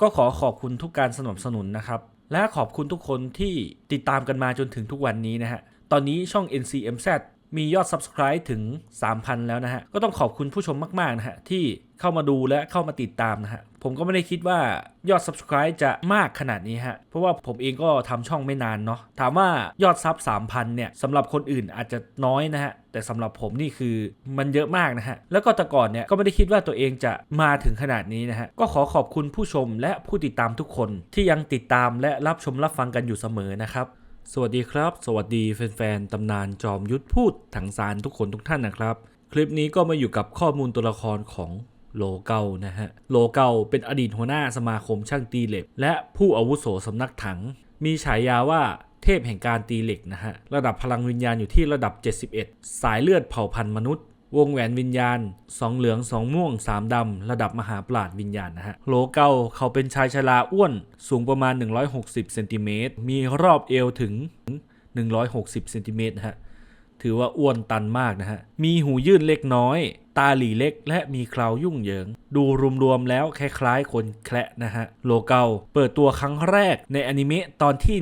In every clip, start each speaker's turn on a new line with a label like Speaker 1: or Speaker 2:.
Speaker 1: ก็ขอขอบคุณทุกการสนับสนุนนะครับ และขอบคุณทุกคนที่ติดตามกันมาจนถึงทุกวันนี้นะฮะ ตอนนี้ช่อง NCMZ มียอด Subscribe ถึง 3,000 แล้วนะฮะ ก็ต้องขอบคุณผู้ชมมาก ๆ นะฮะ ที่เข้ามาดูและเข้ามาติดตามนะฮะ ผมก็ไม่ได้คิดว่ายอด Subscribe จะมากขนาดนี้ฮะ เพราะว่าผมเองก็ทำช่องไม่นานเนาะ ถามว่ายอดซับ 3,000 เนี่ยสำหรับคนอื่นอาจจะน้อยนะฮะ แต่สำหรับผมนี่คือมันเยอะมากนะฮะ แล้วก็แต่ก่อนเนี่ยก็ไม่ได้คิดว่าตัวเองจะมาถึงขนาดนี้นะฮะ ก็ขอขอบคุณผู้ชมและผู้ติดตามทุกคนที่ยังติดตามและรับชมรับฟังกันอยู่เสมอนะครับสวัสดีครับ สวัสดีแฟนๆ ตำนานจอมยุทธพูดถังซานทุกคนทุกท่านนะครับ คลิปนี้ก็มาอยู่กับข้อมูลตัวละครของ โลเกานะฮะ โลเกาเป็นอดีตหัวหน้าสมาคมช่างตีเหล็ก และผู้อาวุโสสำนักถัง มีฉายาว่าเทพแห่งการตีเหล็กนะฮะ ระดับพลังวิญญาณอยู่ที่ระดับ 71 สายเลือดเผ่าพันธุ์มนุษย์ วงแหวนวิญญาณสองเหลืองสองม่วงสามดำ ระดับมหาปราดวิญญาณนะฮะ โลเกาเขาเป็นชายชราอ้วน สูงประมาณ 160เซนติเมตรมีรอบเอวถึง 160เซนติเมตรนะฮะ ถือว่าอ้วนตันมากนะฮะ มีหูยื่นเล็กน้อย ตาหลีเล็กและมีเคราวยุ่งเหยิง ดูรวมๆแล้วคล้ายๆคนแคระนะฮะ โลเกาเปิดตัวครั้งแรกในอนิเมะตอนที่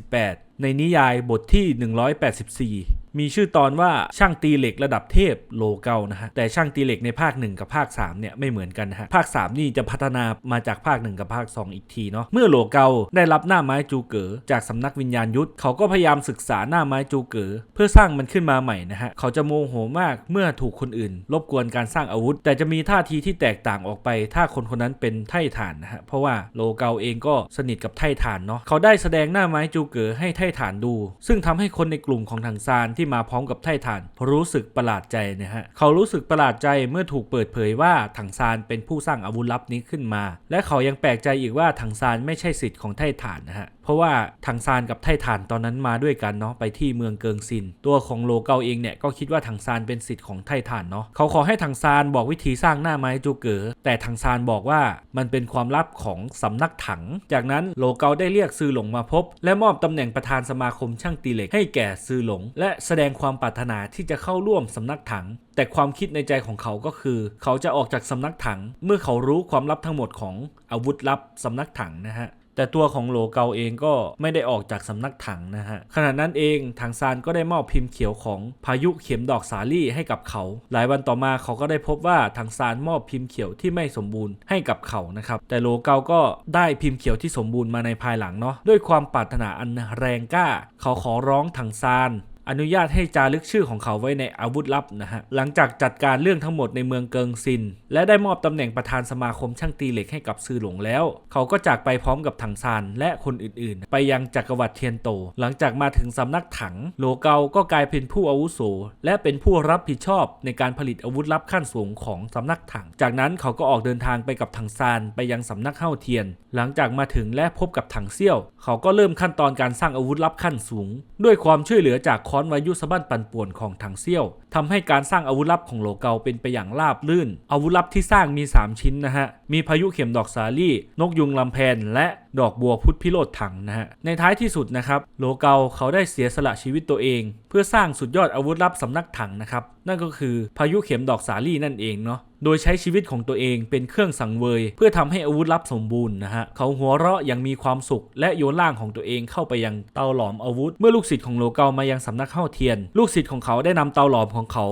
Speaker 1: 148 ในนิยายบทที่ 184 มีชื่อตอนว่าช่างตีเหล็กระดับเทพโลเกานะฮะแต่ช่างตีเหล็กในภาค 1 กับภาค3เนี่ยไม่เหมือนกันนะฮะภาค 3 นี่จะพัฒนามาจากภาค 1 กับภาค 2 อีกทีเนาะเมื่อโลเกาได้รับหน้าไม้จูเก๋อจากสำนักวิญญาณยุทธเขาก็พยายามศึกษาหน้าไม้จูเก๋อเพื่อสร้างมันขึ้นมาใหม่นะฮะเขาจะโมโหมากเมื่อถูกคนอื่น รบกวนการสร้างอาวุธ แต่จะมีท่าทีที่แตกต่างออกไป ถ้าคนคนนั้นเป็นไถ่ฐานนะฮะเพราะว่าโลเกาเองก็สนิทกับไถ่ฐานเนาะเขาได้แสดงหน้าไม้จูเก๋อให้ไถ่ฐานดู ซึ่งทำให้คนในกลุ่มของทางซานทีมาพร้อมกับไททาน รู้สึกประหลาดใจนะฮะเขารู้สึกประหลาดใจเมื่อถูกเปิดเผยว่าถังซานเป็นผู้สร้างอาวุธลับนี้ขึ้นมา และเขายังแปลกใจอีกว่าถังซานไม่ใช่สิทธิ์ของไททานนะฮะเพราะว่าถังซานกับไถ่ฐานตอนนั้นมาด้วยกันเนาะไปที่เมืองเกิงซิน ตัวของโลเกาเองเนี่ยก็คิดว่าถังซานเป็นสิทธิ์ของไถ่ฐานเนาะเขาขอให้ถังซานบอกวิธีสร้างหน้าไม้จูเก๋อแต่ถังซานบอกว่ามันเป็นความลับของสำนักถัง จากนั้นโลเกาได้เรียกซือหลงมาพบ และมอบตำแหน่งประธานสมาคมช่างตีเหล็กให้แก่ซือหลง และแสดงความปรารถนาที่จะเข้าร่วมสำนักถังแต่ความคิดในใจของเขาก็คือ เขาจะออกจากสำนักถัง เมื่อเขารู้ความลับทั้งหมดของอาวุธลับสำนักถังนะฮะ แต่ตัวของโหลเกาเองก็ไม่ได้ออกจากสำนักถังนะฮะขณะนั้นเองถังซานก็ได้มอบพิมพ์เขียวของพายุเข็มดอกสาลี่ให้กับเขา หลายวันต่อมาเขาก็ได้พบว่าถังซานมอบพิมพ์เขียวที่ไม่สมบูรณ์ให้กับเขานะครับแต่โหลเกาก็ได้พิมพ์เขียวที่สมบูรณ์มาในภายหลังเนาะด้วยความปรารถนาอันแรงกล้า เขาขอร้องถังซาน อนุญาตให้จารึกชื่อของเขาไว้ในอาวุธลับนะฮะ หลังจากจัดการเรื่องทั้งหมดในเมืองเกิงซิน และได้มอบตำแหน่งประธานสมาคมช่างตีเหล็กให้กับซือหลงแล้ว เขาก็จากไปพร้อมกับถังซานและคนอื่นๆ ไปยังจักรวรรดิเทียนโต หลังจากมาถึงสำนักถังโลเกาก็กลายเป็นผู้อาวุโส และเป็นผู้รับผิดชอบในการผลิตอาวุธลับขั้นสูงของสำนักถัง จากนั้นเขาก็ออกเดินทางไปกับถังซานไปยังสำนักเฮ้าเทียน หลังจากมาถึงและพบกับถังเซี่ยว เขาก็เริ่มขั้นตอนการสร้างอาวุธลับขั้นสูง ด้วยความช่วยเหลือจากค้อนวายุสะบั้นปั่นป่วนของถังเซี่ยวทำให้การสร้างอาวุธลับของโลเกาเป็นไปอย่างราบรื่น อาวุธลับที่สร้างมี 3 ชิ้นนะฮะ มีพายุเข็มดอกสาลี่ นกยุงลำแพน และดอกบัวพุทธพิโรธถังนะฮะ ในท้ายที่สุดนะครับโลเกาเขาได้เสียสละชีวิตตัวเอง เพื่อสร้างสุดยอดอาวุธลับสำนักถังนะครับ นั่นก็คือพายุเข็มดอกสาลี่นั่นเองเนาะ โดยใช้ชีวิตของตัวเองเป็นเครื่องสังเวย เพื่อทำให้อาวุธลับสมบูรณ์นะฮะเขาหัวเราะอย่างมีความสุข และโยนร่างของตัวเองเข้าไปยังเตาหลอมอาวุธ เมื่อลูกศิษย์ของโลเกามายังสำนักเข้าเทียน ลูกศิษย์ของเขาได้นำเตาหลอมของเขา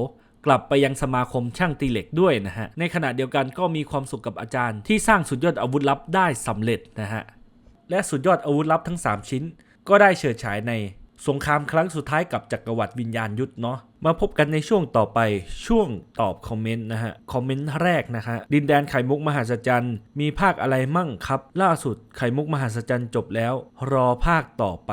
Speaker 1: กลับไปยังสมาคมช่างตีเหล็กด้วยนะฮะ ในขณะเดียวกันก็มีความสุขกับอาจารย์ ที่สร้างสุดยอดอาวุธลับได้สำเร็จนะฮะ และสุดยอดอาวุธลับทั้ง 3 ชิ้น ก็ได้เฉิดฉายใน สงครามครั้งสุดท้ายกับจักรวรรดิวิญญาณยุทธเนาะมาพบกันในช่วงต่อไปช่วงตอบคอมเมนต์นะฮะ คอมเมนต์แรกนะฮะ ดินแดนไข่มุกมหัศจรรย์มีภาคอะไรมั่งครับ ล่าสุดไข่มุกมหัศจรรย์จบแล้ว รอภาคต่อไป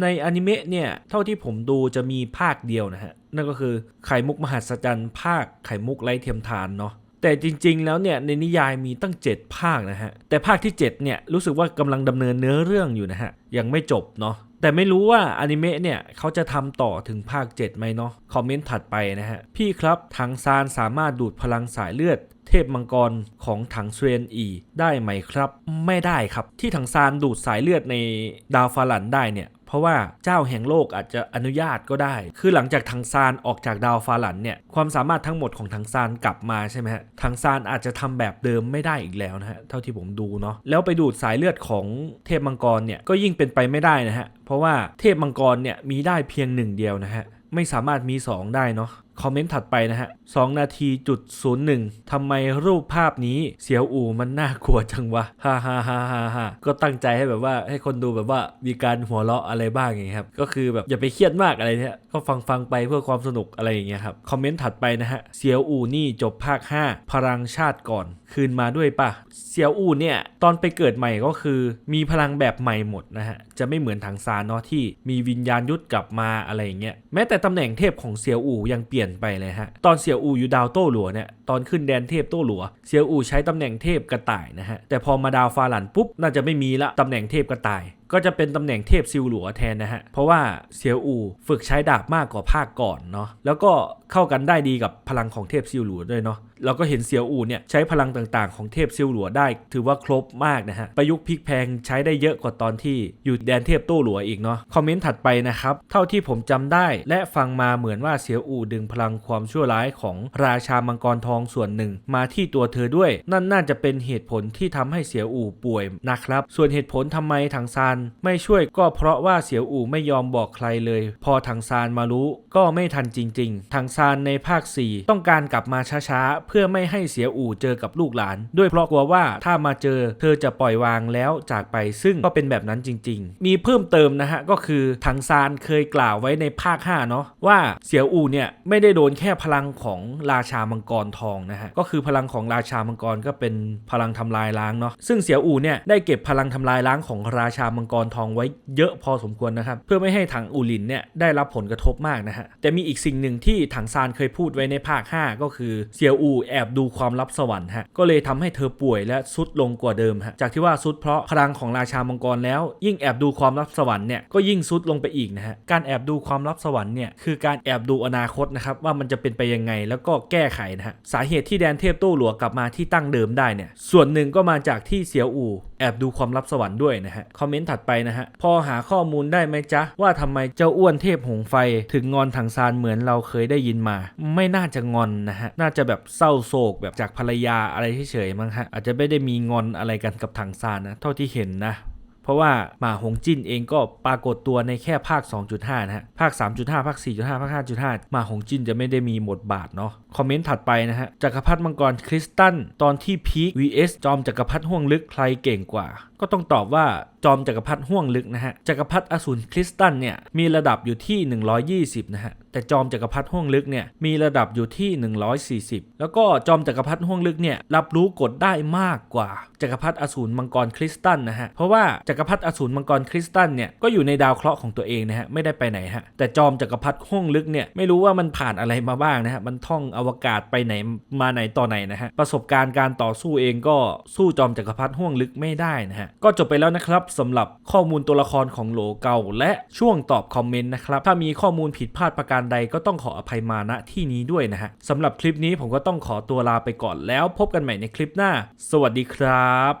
Speaker 1: ในอนิเมะเนี่ย เท่าที่ผมดูจะมีภาคเดียวนะฮะ นั่นก็คือไข่มุกมหัศจรรย์ภาคไข่มุกไร้เทียมทานเนาะแต่จริงๆ แล้วเนี่ยในนิยายมีตั้ง 7 ภาคนะฮะ แต่ภาคที่ 7 เนี่ยรู้สึกว่ากำลังดำเนินเนื้อเรื่องอยู่นะฮะ ยังไม่จบเนาะ แต่ไม่รู้ว่าอนิเมะเนี่ยเขาจะทำต่อถึงภาค 7 ไหมเนาะคอมเมนต์ถัดไปนะฮะ พี่ครับถังซานสามารถดูดพลังสายเลือด เทพมังกรของถังเซเรนอี ได้ไหมครับ ไม่ได้ครับที่ถังซานดูดสายเลือดในดาวฟาลันได้เนี่ย เพราะว่าเจ้าแห่งโลกอาจจะอนุญาตก็ได้ คือหลังจากทังซานออกจากดาวฟาหลันเนี่ยความสามารถทั้งหมดของทังซานกลับมาใช่ไหมฮะทังซานอาจจะทำแบบเดิมไม่ได้อีกแล้วนะฮะเท่าที่ผมดูเนาะแล้วไปดูดสายเลือดของเทพมังกรเนี่ยก็ยิ่งเป็นไปไม่ได้นะฮะเพราะว่าเทพมังกรเนี่ยมีได้เพียงหนึ่งเดียวนะฮะไม่สามารถมี 2 ได้เนาะ คอมเมนต์ถัดไปนะฮะ2นาทีจุดศูนย์หนึ่งทำไมรูปภาพนี้เสียวอู่มันน่ากลัวจังวะฮ่าฮ่าฮ่าฮ่าฮ่าก็ตั้งใจให้แบบว่าให้คนดูแบบว่ามีการหัวเราะอะไรบ้างอย่างเงี้ยครับก็คือแบบอย่าไปเครียดมากอะไรเนี่ยก็ฟังฟังไปเพื่อความสนุกอะไรอย่างเงี้ยครับคอมเมนต์ถัดไปนะฮะเสียวอู่นี่จบภาค 5 พลังชาติก่อน คืนมาด้วยป่ะเซียวอู่เนี่ยตอนไปเกิดใหม่ก็คือ มีพลังแบบใหม่หมดนะฮะจะไม่เหมือนถังซานเนาะที่มีวิญญาณยุทธกลับมาอะไรอย่างเงี้ยแม้แต่ตำแหน่งเทพของเซียวอู่ยังเปลี่ยนไปเลยฮะตอนเซียวอู่อยู่ดาวโต้หลัวเนี่ยตอนขึ้นแดนเทพโต้หลัวเซียวอู่ใช้ตำแหน่งเทพกระต่ายนะฮะแต่พอมาดาวฟาหลันปุ๊บน่าจะไม่มีละตำแหน่งเทพกระต่าย ก็จะเป็นตำแหน่งเทพซิลหลัวแทนนะฮะ เพราะว่าเซียวอูฝึกใช้ดาบมากกว่าภาคก่อนเนาะ แล้วก็เข้ากันได้ดีกับพลังของเทพซิลหลัวด้วยเนาะเราก็เห็นเซียวอูเนี่ยใช้พลังต่างๆของเทพซิลหลัวได้ ถือว่าครบมากนะฮะ ประยุกต์พลิกแพงใช้ได้เยอะกว่าตอนที่อยู่แดนเทพโต้หลัวอีกเนาะ คอมเมนต์ถัดไปนะครับ เท่าที่ผมจำได้และฟังมาเหมือนว่าเซียวอูดึงพลังความชั่วร้ายของราชามังกรทองส่วนหนึ่ง มาที่ตัวเธอด้วย นั่นน่าจะเป็นเหตุผลที่ทำให้เสียวอู่ป่วยนะครับ ส่วนเหตุผลทำไมถังซานไม่ช่วยก็เพราะว่าเสียวอู่ไม่ยอมบอกใครเลย พอถังซานมารู้ก็ไม่ทันจริง ๆ ถังซานในภาค 4 ต้องการกลับมาช้าๆ เพื่อไม่ให้เสียอู่เจอกับลูกหลาน ด้วยเพราะกลัวว่าถ้ามาเจอ เธอจะปล่อยวางแล้วจากไปซึ่งก็เป็นแบบนั้นจริง ๆ มีเพิ่มเติมนะฮะก็คือถังซานเคยกล่าวไว้ในภาค5เนาะว่าเสียวอู่เนี่ยไม่ได้โดนแค่พลังของราชามังกรทองนะฮะก็คือพลังของราชามังกรก็เป็นพลังทำลายล้างเนาะซึ่งเสียวอู่เนี่ยได้เก็บพลังทำลายล้างของราชามังกรทองไว้เยอะพอสมควรนะครับ เพื่อไม่ให้ถังอูลินเนี่ยได้รับผลกระทบมากนะฮะแต่มีอีกสิ่งหนึ่งที่ถังซานเคยพูดไว้ในภาค 5 ก็คือเสียวอูแอบดูความลับสวรรค์ฮะก็เลยทำให้เธอป่วยและสุดลงกว่าเดิมฮะจากที่ว่าสุดเพราะพลังของราชามังกรแล้ว ยิ่งแอบดูความลับสวรรค์เนี่ยก็ยิ่งสุดลงไปอีกนะฮะการแอบดูความลับสวรรค์เนี่ยคือการแอบดูอนาคตนะครับว่ามันจะเป็นไปยังไงแล้วก็แก้ไขนะฮะสาเหตุที่แดนเทพโต้หลัวกลับมาที่ตั้งเดิมได้เนี่ยส่วนหนึ่งก็มาจากที่เสียวอู แอบดูความลับสวรรค์ด้วยนะฮะคอมเมนต์ถัดไปนะฮะพอหาข้อมูลได้ไหมจ๊ะ ว่าทำไมเจ้าอ้วนเทพหงไฟ ถึงงอนถังซานเหมือนเราเคยได้ยินมา ไม่น่าจะงอนนะฮะน่าจะแบบเศร้าโศกแบบจากภรรยาอะไรเฉยๆมั้งฮะอาจจะไม่ได้มีงอนอะไรกันกับถังซานนะเท่าที่เห็นนะ ราะว่าหมาหงจิ้นเองก็ปรากฏตัวในแค่ภาค 2.5 นะฮะ ภาค 3.5 ภาค 4.5 ภาค 5.5 หมาหงจิ้นจะไม่ได้มีบทบาทเนาะ คอมเมนต์ถัดไปนะฮะจักรพรรดิมังกรคริสตัลตอนที่พีค vs จอมจักรพรรดิห่วงลึกใครเก่งกว่า ก็ต้องตอบว่าจอมจักรพรรดิห่วงลึกนะฮะจักรพรรดิอสูรคริสตัลเนี่ยมีระดับอยู่ที่ 120 นะฮะแต่จอมจักรพรรดิห่วงลึกเนี่ยมีระดับอยู่ที่ 140 แล้วก็จอมจักรพรรดิห่วงลึกเนี่ยรับรู้กฎได้มากกว่าจักรพรรดิอสูรมังกรคริสตัลนะฮะเพราะว่าจักรพรรดิอสูรมังกรคริสตัลเนี่ยก็อยู่ในดาวเคราะห์ของตัวเองนะฮะไม่ได้ไปไหนฮะแต่จอมจักรพรรดิห่วงลึกเนี่ยไม่รู้ว่ามันผ่านอะไรมาบ้างนะฮะมันท่องอวกาศไปไหนมาไหนต่อไหนนะฮะประสบการณ์การต่อสู้เองก็สู้จอมจักรพรรดิห่วงลึกไม่ได้นะฮะก็จบไปแล้วนะครับสำหรับข้อมูลตัวละครของโหลเก่า และช่วงตอบคอมเมนต์นะครับ ถ้ามีข้อมูลผิดพลาดประการใดก็ต้องขออภัยมาณที่นี้ด้วยนะฮะสำหรับคลิปนี้ผมก็ต้องขอตัวลาไปก่อนแล้ว พบกันใหม่ในคลิปหน้า สวัสดีครับ